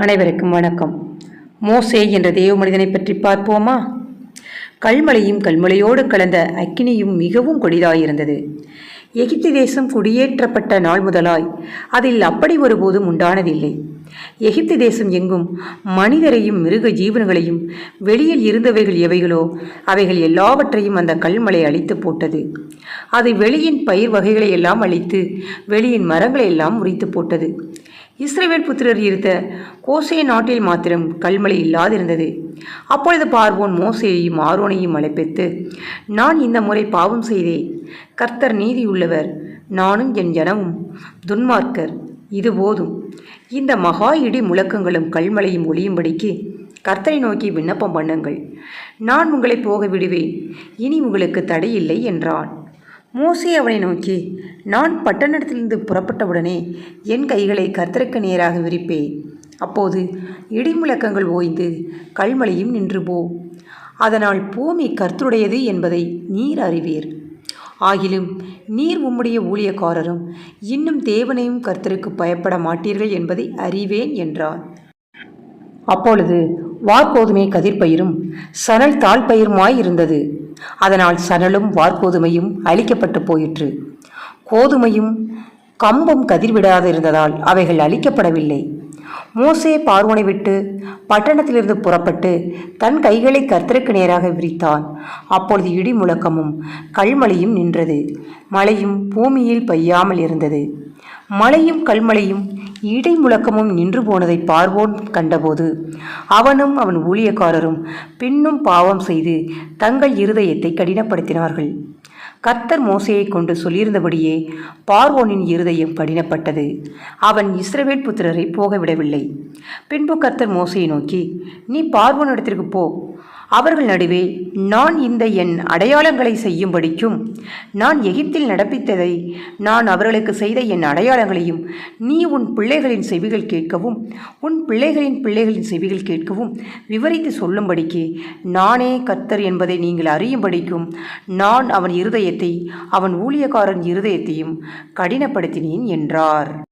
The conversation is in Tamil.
அனைவருக்கும் வணக்கம். மோசே என்ற தேவ மனிதனை பற்றி பார்ப்போமா? கல்மலையும் கல்மலையோடு கலந்த அக்கினியும் மிகவும் கொடிதாயிருந்தது. எகிப்து தேசம் குடியேற்றப்பட்ட நாள் முதலாய் அதில் அப்படி ஒருபோதும் உண்டானதில்லை. எகிப்து தேசம் எங்கும் மனிதரையும் மிருக ஜீவன்களையும் வெளியில் இருந்தவைகள் எவைகளோ அவைகள் எல்லாவற்றையும் அந்த கல்மலை அழித்து போட்டது. அது வெளியின் பயிர் வகைகளை எல்லாம் அழித்து வெளியின் மரங்களை எல்லாம் முறித்து போட்டது. இஸ்ரேவேல் புத்திரர் இருந்த கோசே நாட்டில் மாத்திரம் கல்மலை இல்லாதிருந்தது. அப்பொழுது பார்வோன் மோசையையும் ஆரோனையும் அழைப்பித்து நான் இந்த முறை பாவம் செய்தேன். கர்த்தர் நீதியுள்ளவர். நானும் என் ஜனமும் துன்மார்க்கர். இது போதும். இந்த மகா இடி முழக்கங்களும் கல்மலையும் ஒளியும்படிக்கு கர்த்தரை நோக்கி விண்ணப்பம் பண்ணுங்கள். நான் உங்களை போக விடுவேன். இனி உங்களுக்கு தடையில்லை என்றான். மோசே அவனை நோக்கி நான் பட்டணத்திலிருந்து புறப்பட்டவுடனே என் கைகளை கர்த்தருக்கு நேராக விரிப்பேன் அப்போது இடிமுழக்கங்கள் ஓய்ந்து கல்மலையும் நின்று போ. அதனால் பூமி கர்த்தருடையது என்பதை நீர் அறிவீர். ஆகிலும் நீர் உம்முடைய ஊழியக்காரரும் இன்னும் தேவனையும் கர்த்தருக்கு பயப்பட மாட்டீர்கள் என்பதை அறிவேன் என்றார் அப்பொழுது வார்கோதுமை கதிர்பயிரும் சணல் தாழ்பயிருமாய் இருந்தது. அதனால் சணலும் வார்கோதுமையும் அழிக்கப்பட்டு போயிற்று. கோதுமையும் கம்பும் கதிர்விடாதிருந்ததால் அவைகள் அழிக்கப்படவில்லை. மோசே பார்வோனை விட்டு பட்டணத்திலிருந்து புறப்பட்டு தன் கைகளை கர்த்தருக்கு நேராக விரித்தான். அப்பொழுது இடி முழக்கமும் கல்மழையும் நின்றது. மழையும் பூமியில் பெய்யாமல் இருந்தது. மழையும் கல்மழையும் இடை முழக்கமும் நின்று போனதை பார்வோன் கண்டபோது அவனும் அவன் ஊழியக்காரரும் பின்னும் பாவம் செய்து தங்கள் இருதயத்தை கடினப்படுத்தினார்கள். கர்த்தர் மோசையை கொண்டு சொல்லியிருந்தபடியே பார்வோனின் இருதயம் கடினப்பட்டது. அவன் இஸ்ரவேல் புத்திரரை போக விடவில்லை பின்பு கர்த்தர் மோசையை நோக்கி நீ பார்வோனிடத்திற்கு போ. அவர்கள் நடுவே நான் இந்த என் அடையாளங்களை செய்யும்படிக்கும் நான் எகிப்தில் நடப்பித்ததை நான் அவர்களுக்கு செய்த என் அடையாளங்களையும் நீ உன் பிள்ளைகளின் செவிகள் கேட்கவும் உன் பிள்ளைகளின் பிள்ளைகளின் செவிகள் கேட்கவும் விவரித்து சொல்லும்படிக்கு நானே கர்த்தர் என்பதை நீங்கள் அறியும்படிக்கும் நான் அவன் இருதயத்தை அவன் ஊழியக்காரன் இருதயத்தையும் கடினப்படுத்தினேன் என்றார்.